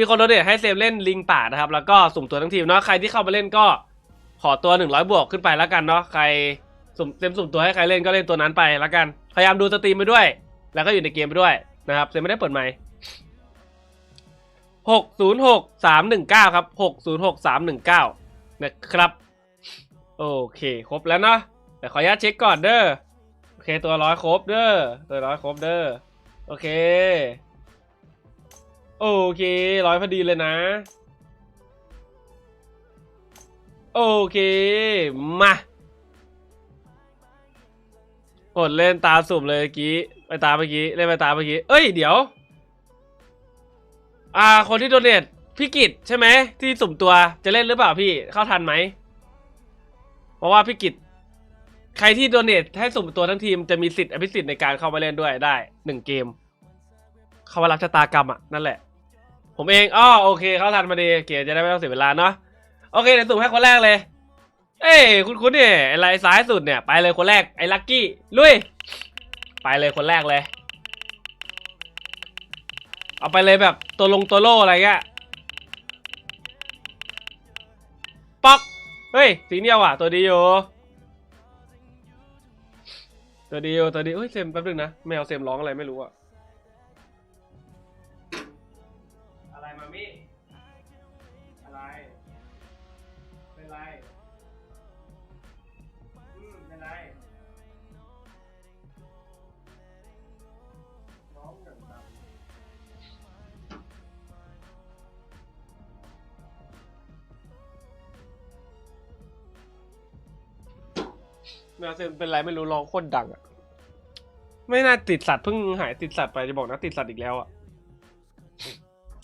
มีคนโดเนทให้เซมเล่นลิงป่านะครับ แล้วก็สุ่มตัวทั้งทีมเนาะใครที่เข้ามาเล่นก็ขอตัว 100 บวกขึ้นไปแล้วกันเนาะใครสุ่มเซมสุ่มตัวให้ใครเล่นก็เล่นตัวนั้นไปแล้วกัน พยายามดูสตรีมไปด้วย แล้วก็อยู่ในเกมไปด้วยนะครับเซมไม่ได้เปิดไมค์หกศูนย์หกสามหนึ่งเก้าครับหกศูนย์หกสามหนึ่งเก้านะครับโอเคครบแล้วเนาะแต่ขออนุญาตเช็คก่อนเด้อโอเคตัวร้อยครบเด้อตัวร้อยครบเด้อโอเค โอเคร้อยพอดีเลยนะ โอเค มาอดเล่นตาสุ่มเลยเมื่อกี้ ไปตามเมื่อกี้ เล่นไปตามเมื่อกี้ เอ้ย เดี๋ยว อ่า คนที่โดเนทพี่กิจใช่ไหม ที่สุ่มตัวจะเล่นหรือเปล่าพี่ เข้าทันไหม เพราะว่าพี่กิจใครที่โดเนทให้สุ่มตัวทั้งทีมจะมีสิทธิ์อภิสิทธิ์ในการเข้ามาเล่นด้วยได้หนึ่งเกมเข้ามารับชะตากรรมอะ นั่นแหละ ผมเองอ้อโอเค เข้าทันมาดีเกียจะได้ไม่ต้องเสียเวลาเนาะ โอเคเดี๋ยวสุ่มให้คนแรกเลย เอ้ยคุณคุณเนี่ยไอ้ไรซ้ายสุดเนี่ย ไปเลยคนแรกไอ้ลักกี้ ลุย ไปเลยคนแรกเลย เอาไปเลยแบบตัวลงตัวโล่อะไรเงี้ย ป๊อก เฮ้ย สีเนียวอะ ตัวดีอยู่ตัวดีอยู่ตัวดีเฮ้ยเซมแป๊บนึงนะแมวเซมร้องอะไรไม่รู้อะำแมวเซมเป็นไรไม่รู้ร้องโคตรดังอะไม่น่าติดสัตว์เพิ่งหายติดสัตว์ไปจะบอกนะ ติดสัตว์อีกแล้วอะ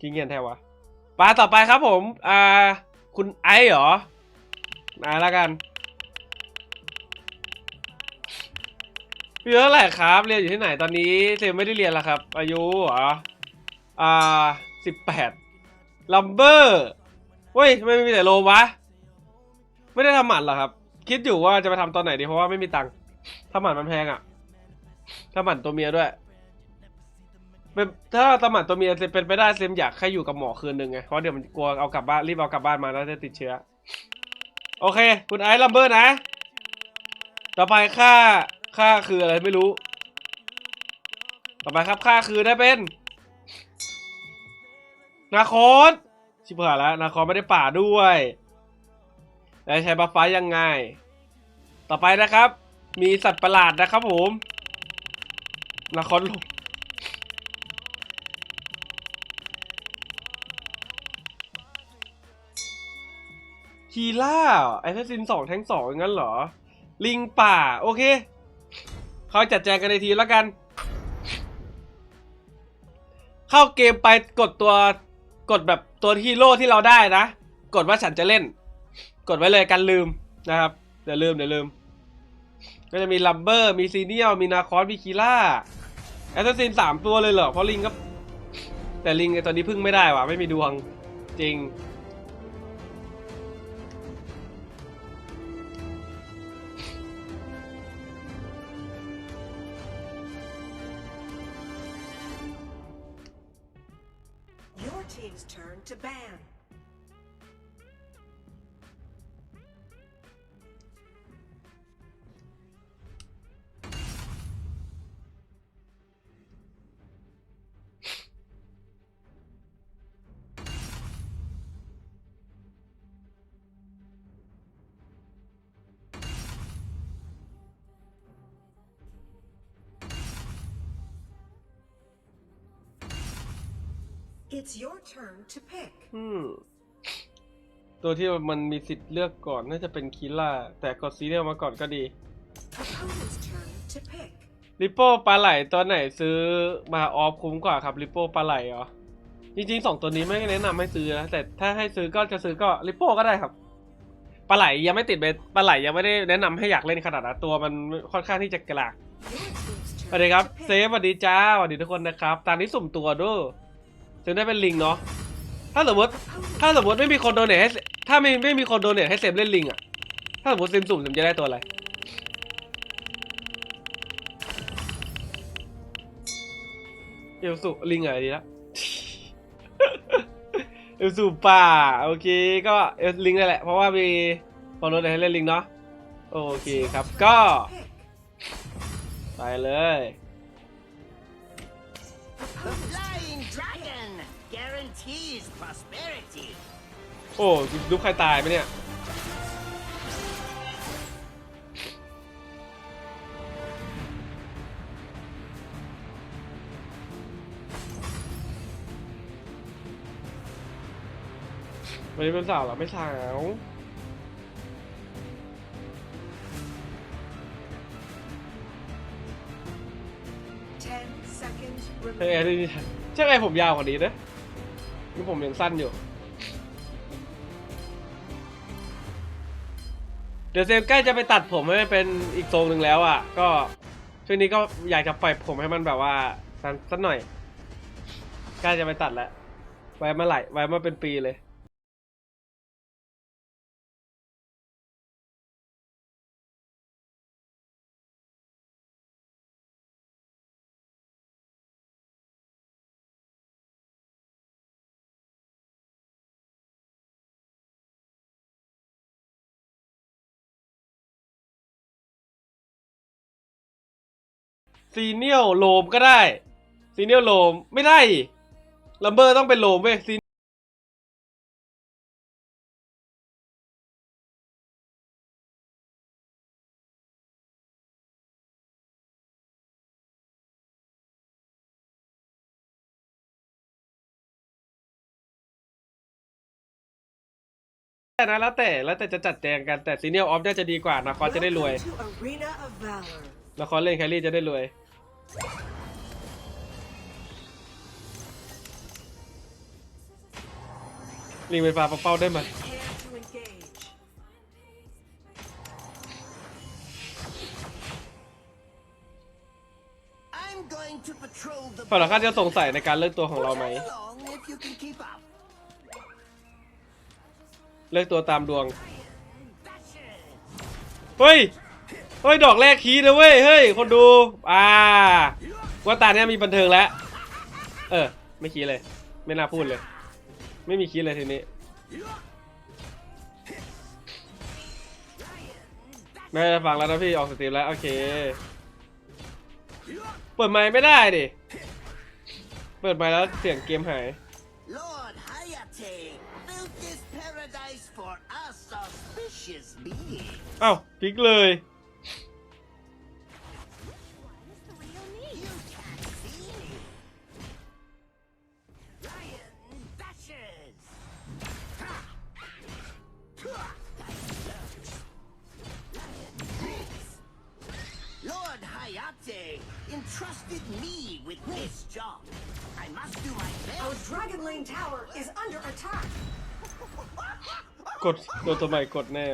กินเงียนแท้วะปลาต่อไปครับผม อ่า คุณไอซ์เหรอมาแล้วกันพี่เท่าไหร่ครับ เรียนอยู่ที่ไหนตอนนี้เซมไม่ได้เรียนแล้วครับ อายุเหรออ่าสิบแปดลัมเบอร์เว้ยทำไมไม่มีแต่โลวะ ไม่ได้ทำหมันเหรอครับ คิดอยู่ว่าจะไปทำตอนไหนดีเพราะว่าไม่มีตังค์ทำหมันมันแพงอะทำหมันตัวเมียด้วยเป็นถ้าสมัครตัวเมียเซมเป็นไปได้เซมอยากให้อยู่กับหมอคืนหนึ่งไงเพราะเดี๋ยวมันกลัวเอากลับบ้านรีบเอากลับบ้านมาแล้วจะติดเชื้อ โอเค คุณไอซ์ลัมเบอร์นะ ต่อไปค่าค่าคืออะไรไม่รู้ ต่อไปครับค่าคือได้เป็น นาคอสชิบหายแล้วนาคอสไม่ได้ป่าด้วย แล้ใช้บัฟฟ้ายังไง ต่อไปนะครับ มีสัตว์ประหลาดนะครับผมนาคอสลงคีล่าไอซซินสองแทงสองงั้นเหรอ ลิงป่า โอเค เขาจัดแจงกันในทีแล้วกัน เข้าเกมไปกดตัวกดแบบตัวฮีโร่ที่เราได้นะ กดว่าฉันจะเล่น กดไว้เลยกันลืมนะครับเดี๋ยวลืมเดี๋ยวลืม ก็จะมีลัมเบอร์มีซีเนียลมีนาคอสมีคีล่าแอสซัสซินสามตัวเลยเหรอเพราะลิงก็แต่ลิงไอตอนนี้พึ่งไม่ได้ว่ะไม่มีดวงจริง It's your turn to pick. อืมตัวที่มันมีสิทธิ์เลือกก่อนน่าจะเป็นคีล่า แต่กดซีเรียลมาก่อนก็ดี Opponent's turn to pick. ริปโป้ปลาไหลตัวไหนซื้อมาออฟคุ้มกว่าครับริปโป้ปลาไหลเหรอจริงๆสองตัวนี้ไม่แนะนำให้ซื้อนะแต่ถ้าให้ซื้อก็จะซื้อก็ริปโป้ก็ได้ครับปลาไหลยังไม่ติดเบสปลาไหลยังไม่ได้แนะนำให้อยากเล่นขนาดนั้นตัวมันค่อนข้างที่จะกระลาก Your team's ส turn วัสดีครับ to เซ pick. ฟสวัสดีจ้าสวัสดีทุกคนนะครับ ตามนี้สุ่มตัวด้วย เซฟได้เป็นลิงเนาะถ้าสมมติถ้าสมมติไม่มีคนโดเนทให้ถ้าไม่ไม่มีคนโดเนทให้เซฟเล่นลิงอะถ้าสมมติเซมสุ่มเซมจะได้ตัวอะไรเอลสุลิงอะไรดีละเอลสู่ป่าโอเคก็เอลลิงนั่นแหละเพราะว่ามีฟอลโล่ให้เล่นลิงเนาะโอเคครับก็ ไปเลย The Flying Dragon guarantees prosperity. โอ้ดูใครตายไหมเนี่ย วันนี้เป็นสาวเหรอ ไม่สาว Ten seconds ใช่ไง remaining. นี่ใช่ไงผมยาวกว่านี้นะ นี่ผมยังสั้นอยู่ เดี๋ยวเซมใกล้จะไปตัดผมให้เป็นอีกทรงหนึ่งแล้วอะ ก็ช่วงนี้ก็อยากจะปล่อยผมให้มันแบบว่าสั้นสักหน่อย ใกล้จะไปตัดแล้วไว้มาหลายไว้มาเป็นปีเลย ซีเนียลโลมก็ได้ ซีเนียลโลมไม่ได้ลัมเบอร์ต้องเป็นโลมเว้ยซีแต่นะแล้วแต่แล้วแต่จะจัดแจงกันแต่ซีเนียลออฟน่าจะดีกว่านะคอจะได้รวย Welcome to Arena of Valor. ละครเล่นแครี่จะได้รวย ลิงไป็นปาเป้าได้ไหมฝั่งเราคาดจะสงสัยในการเลือกตัวของเราไหม เลือกตัวตามดวง เฮ้ย เฮ้ยดอกแรกคีย์นะเว้ยเฮ้ยคนดูอ่าว่าตาเนี้ยมีบันเทิงแล้ว เออ ไม่คีย์เลย ไม่น่าพูดเลย ไม่มีคีย์เลยทีนี้ไม่ได้ฟังแล้วนะพี่ออกสตรีมแล้ว โอเค เปิดไมค์ไม่ได้ดิ เปิดไมค์แล้วเสียงเกมหาย Lord Hayate built this paradise for us auspicious beings. เอ้าพลิกเลย me with this job. I must do my Our best. Dragon Lane Tower is under attack. กดโดนตัวใหม่กดแน่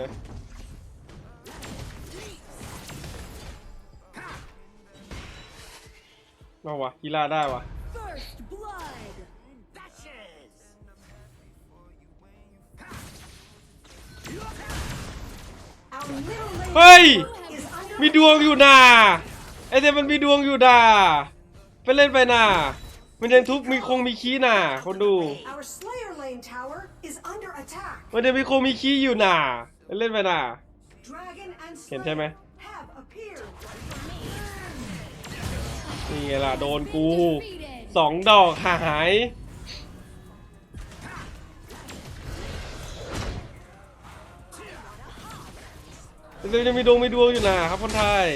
เอาวะกีฬาได้วะ First blood. Dashes. Our middle lane เฮ้ย is under มีดวงอยู่นาไอเดมมันมีดวงอยู่นา ไปเล่นไปนามันยังทุบมีคงมีขี้นาคนดู Our Slayer Lane Tower is under attack. มันยังมีคงมีขี้อยู่นาไปเล่นไปนา Dragon and เห็นใช่ไหม Slayer have appeared. นี่ไงล่ะโดนกูสองดอกหายมันยังมีดวงมีดวงอยู่นะครับคนไทย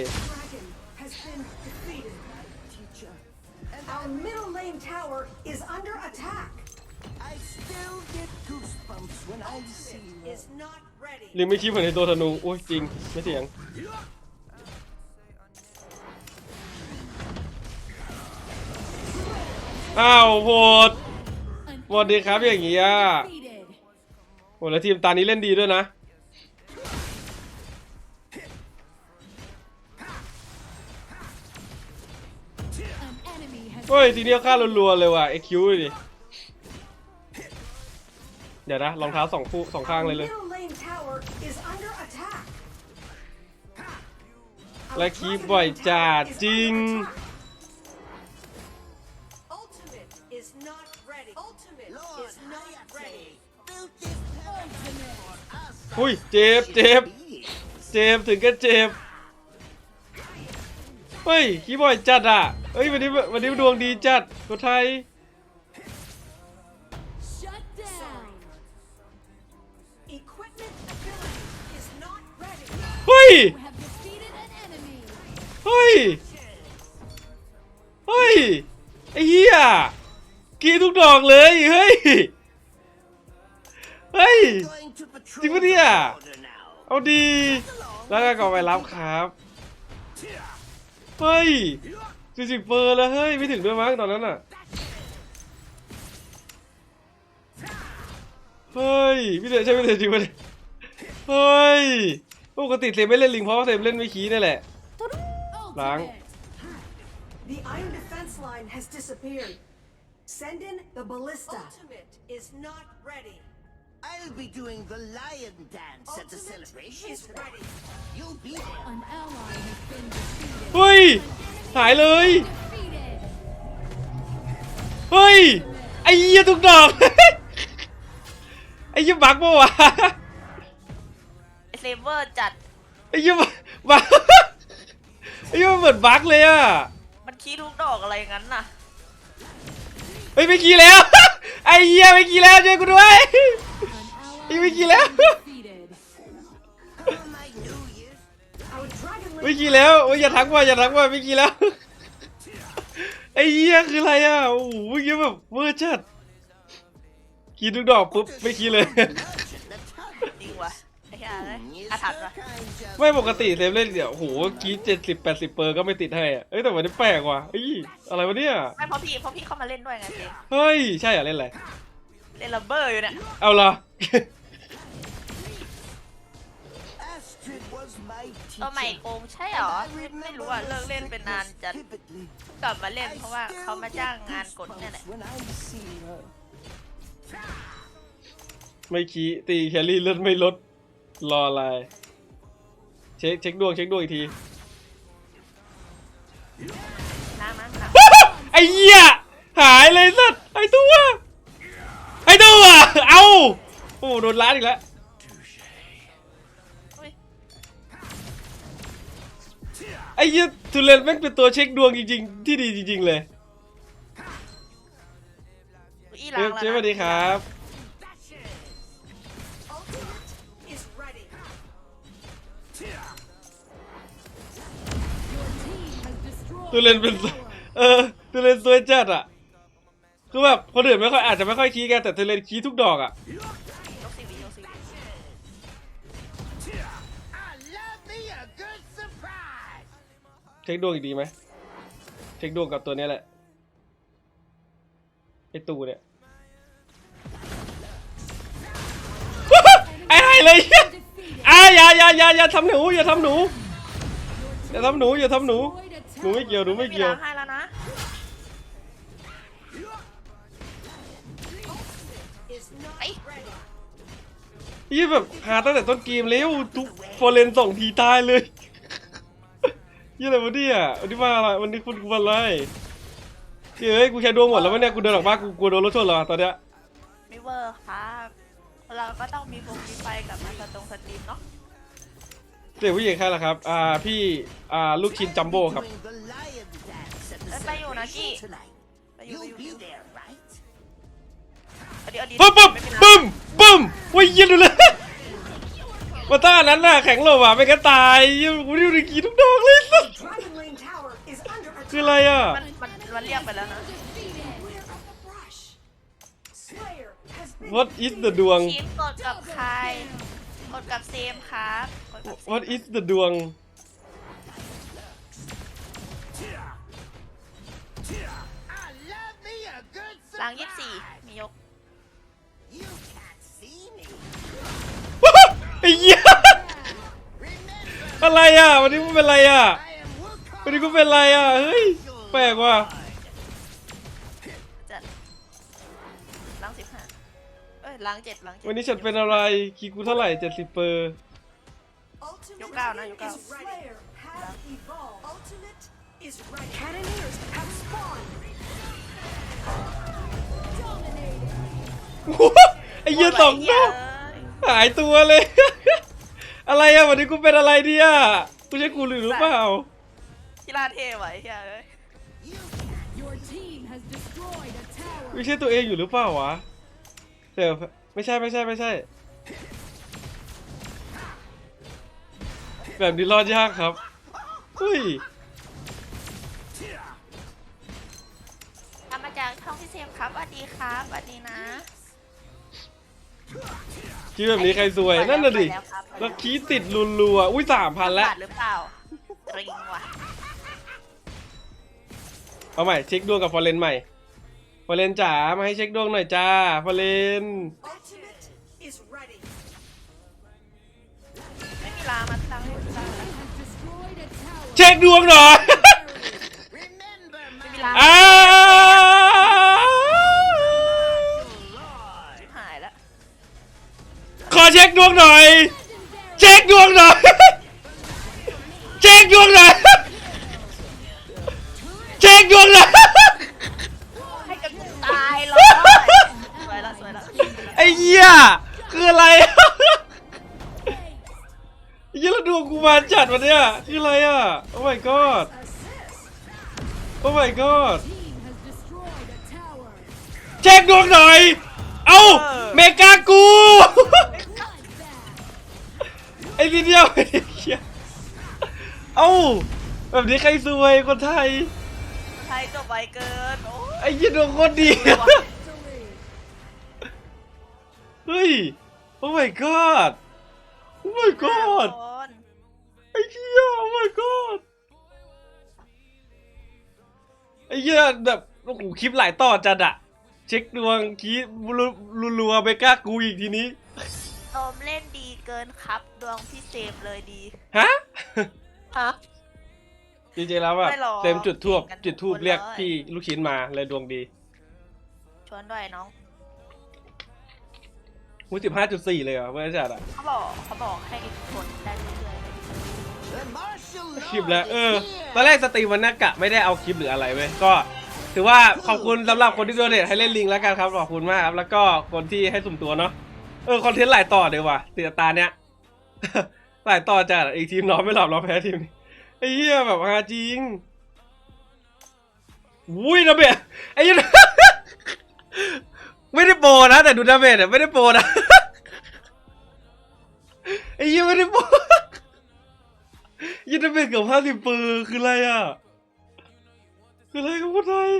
is under attack. I still get goosebumps when I see you. Is not ready. ลิงไม่คิดเหมือนในตัวธนูโอ้ยจริง ไม่เถียง อ้าวโหด หมดดีครับอย่างงี้อะโหแล้วทีมตานี้เล่นดีด้วยนะ เฮ้ยทีเดียวฆ่ารัวๆเลยว่ะเอ็กคิวดิเดี๋ยวนะรองเท้าสองคู่สองข้าง Our เลยเลย middle lane tower is under attack. และคีบบ่อยจัดจริง Ultimate is not ready. Ultimate Lord is not Hayate ready. Built this paradise for us. อุ้ยเจ็บเจ็บ beings. เจ็บถึงกันเจ็บ เฮ้ยคีย์บอยจัดอะเฮ้ยวันนี้วันนี้ดวงดีจัดตัวไทยเฮ้ย เฮ้ย เฮ้ย ไอ้เหี้ยกีทุกดอกเลย เฮ้ย เฮ้ย จริงปะเนี่ย เอาดี แล้วก็ไปรับครับ เฮ้ยสี่สิบเปอร์แล้วเฮ้ย ไม่ถึงด้วยมั้งตอนนั้นอะ เฮ้ยพี่เดชใช่พี่เดชจริงปะเนี่ยเฮ้ย ปกติเซมไม่เล่นลิงเพราะว่าเซมเล่นไม่คีนั่นแหละ Lang. Ultimate. The iron defense line has disappeared. Send in the ballista. Ultimate is not ready. I'll be doing the lion dance at the Ultimate celebration is tonight. ready. You'll be there. An ally has been defeated. เฮ้ย หายเลย Defeated. เฮ้ย ไอ้เหี้ยทุกดอก ไอ้เหี้ยบักปะวะไอเซเวอร์จัด ไอ้เหี้ยบักไอ้เหี้ยมันเหมือนบักเลยอะมันขี้ทุกดอกอะไรงั้นน่ะ เฮ้ยไม่ขี่แล้ว ไอ้เหี้ยไม่ขี่แล้วช่วยกูด้วย An ally Ý, mới has kia lắm. been defeated. On my New Year's Our dragon ไม่ link ขี่แล้วโอ้ยอย่าทักว่าอย่าทักว่าไม่ขี่แล้วไอ้เหี้ยคืออะไรอะโอ้โหเมื่อกี้แบบเวอร์จัดขี่ทุกดอกปุ๊บไม่ขี่เลย merchant the tug. จริงวะไอ้เหี้ยเอ้ย Is อาถรรพ์ her วะ kind of ไม่ปกติเซฟเล่นเดี๋ยวโอ้โหกรีดเจ็ดสิบแปดสิบเปอร์ก็ไม่ติดให้อะเอ้ยแต่วันนี้แปลกว่ะเอ้ยอะไรวะเนี่ยไม่เพราะพี่เพราะพี่เข้ามาเล่นด้วยไงเซเฮ้ยใช่เหรอเล่นอะไรเล่นลัมเบอร์อยู่เนี่ยเอาเห ตัวใหม่ teacher. โกงใช่เหรอ I ไม่ remember ไม่รู้อะเลิกเล่นเป็นนานจัด vividly. กลับมาเล่นเพราะว่าเขามาจ้างงานกดเนี่ยแหละ When I see her. ไม่ขี้ตีแครี่เลือดไม่ลด รออะไร เช็คเช็คดวงเช็คดวงอีกที น้ำน้ำน้ไอ้เหี้ยหายเลยสัตว์ไอ้ตัว ไอ้ตัว เอ้า โอ้โดนล้านอีกแล้ว ไอ้เหี้ยทุเรนแม่งเป็นตัวเช็คดวงจริงๆ ที่ดีจริง ๆ เลยอีเจ๊ล้างแล้วเจ๊สวัสดีนะครับ ultimate is ready. Your team has destroyed ทุเรนเป็น a tower. เออทุเรนสวยจัดอะ คือแบบคนอื่นไม่ค่อยอาจจะไม่ค่อยคีกันแต่ทุเรนคีทุกดอกอะย เช็คดวงอีกดีไหมเช็คดวงกับตัวเนี้ยแหละไอตูเนี่ยไอ้ไอ้เลย Defeated. อะอย่าอย่าอย่าอย่าทำหนูอย่าทำหนูอย่าทำหนูอย่าทำหนู Destroyed a หนูไม่ tower. เกี่ยวหนูไม่มีเกี่ยวล้างให้แล้วนะ Is not Ấy. ready. ยี่แบบหาตั้งแต่ต้นเกมแล้วทุกฟอร์เรนส่งทีตายเลย ยี่อะไรวะเนี่ยวันนี้มาอะไรวันนี้คุณกูมาอะไรเฮ้ยกูใช้ดวงหมดแล้ววะเนี่ยกูเดินออกบ้านกูกลัวโดนรถชนเหรอตอนเนี้ยมิเวอร์ครับเราก็ต้องมีฟงมีไฟกลับมาสตรงสตรีมเนาะเด็กผู้หญิงใครล่ะครับอ่าพี่อ่าลูกชิ้นจัมโบ้ครับ Doing the lion dance at the เอ้ยไปอยู่นะกี้ celebration tonight. ไปอยู่ไป You'll อยู่ be there, right? เอาดีเอาดีปึ๊บปึ๊บไม่เป็นไรปึ๊มปึ๊มว้ยเย็นดูเลย มาต้านั้นน่ะแข็งโลว่ะไม่งั้นตายยี่กูนี่ดูกีทุกดอกเลยสัส Dragon Lane Tower is under คือ attack. อะไรอะมันมันมันเรียกไปแล้วนะ Defeated. Clear of the brush. Slayer has been What is the ดวงชีนกดกับใครกดกับเซมครับกดกับเซม What is the ดวง I love me a good ล้างยี่สิบสี่ surprise. มียก ไอ้เหี้ย Remember, อะไรอะวันนี้กูเป็นอะไรอะ I am Wukong. วันนี้กูเป็นอะไรอะเฮ้ยแปลกว่ะจัดล้างสิบห้าเอ้ยล้างเจ็ดล้างเจ็ดวันนี้ฉันเป็นอะไรคีกูเท่าไหร่เจ็ดสิบเปอร์ Ultimate Yo cao, no, yo cao. is Slayer has evolved. Ultimate is ready. Cannoneers have spawned. Dominated. อ้เหี้ยสองดอกเอ้ย หายตัวเลย อะไรอะวันนี้กูเป็นอะไรเนี่ยกูใช่กูหรือหรือเปล่ากีฬาเทไว้เฮียเอ้ย Your team has destroyed a tower. ไม่ใช่ตัวเองอยู่หรือเปล่าวะเดี๋ยวไม่ใช่ไม่ใช่ไม่ใช่ แบบนี้รอดยากครับอุ้ยทำมาจากช่องพี่เซมครับสวัสดีครับสวัสดีนะ คิดแบบนี้ใครซวย นั่นน่ะดิไปแล้วครับไปแล้วแล้วคีย์ติดรัวๆอุ้ยสามพันแล้ว บาทหรือเปล่าตริงว่ะเอาใหม่เช็คดวงกับฟอร์เรนใหม่ ฟอร์เรนจ๋ามาให้เช็คดวงหน่อยจ้า ฟอร์เรน Ultimate is ready. ไม่มีลามาทางให้ลา Has destroyed a tower. เช็คดวงหน่อย Remember ไม่ my มีลาอ้า อเช็คดวงหน่อย เช็คดวงหน่อย เช็คดวงหน่อย เช็คดวงหน่อย ให้กันตายเลยสวยละสวยละไอ้เหี้ยคืออะไร ไอ้เหี้ยแล้วดวงกูมาจัดวันเนี้ยคืออะไรอะ โอ้ my god Assist. โอ้ my god Team has destroyed a tower. เช็คดวงหน่อย เอ้าเมกากู Bloodbath. ไอ้ทีเดียวไอ้เหี้ยเอ้าแบบนี้ใครซวยคนไทย ไทยจบไวเกิน โอ้ยไอ้เหี้ยดวงโคตรดี Victory. เฮ้ย โอ้ my god โอ้ my god คนไอ้เหี้ย โอ้ my god ไอ้เหี้ยแบบโอ้โหคลิปหลายต่อจัดอะเช็คดวงคีรัวๆไปกล้ากูอีกทีนี้ โอมเล่นดีเกินครับดวงพี่เซมเลยดี ฮะ ฮะ จริงๆแล้วอะไม่หรอกเต็มจุดทูบเก่งกันจุดทูบทุกคนเรียกเลย พี่ลูกชิ้นมาเลยดวงดีชวนด้วยน้องหูสิบห้าจุดสี่เลยเหรอเพื่อนจัดอะเขาบอกเขาบอกให้ชวนได้เรื่อยๆเลย The martial คลิปแล้ว lord เออ is ตอน here. แรกสตรีมวันนักกะไม่ได้เอาคลิปหรืออะไรเว้ยก็ ถือว่าขอบคุณสำหรับคนที่โดเนทให้เล่นลิงแล้วกันครับขอบคุณมากครับแล้วก็คนที่ให้สุ่มตัวเนาะ เออคอนเทนต์หลายต่อเดี๋ยวว่ะตีตาเนี้ยหลายต่อจัดอีกทีมน้องไม่หลับเราแพ้ทีมนี้ไอ้เหี้ยแบบฮาจริงอุ้ยดาเมจไอ้เหี้ยไม่ได้โปรนะ แต่ดูดาเมจเนี่ยไม่ได้โปรนะไอ้เหี้ยไม่ได้โปรยี่ดาเมจเกือบห้าสิบเปอร์คืออะไรอะคืออะไรครับคนไทย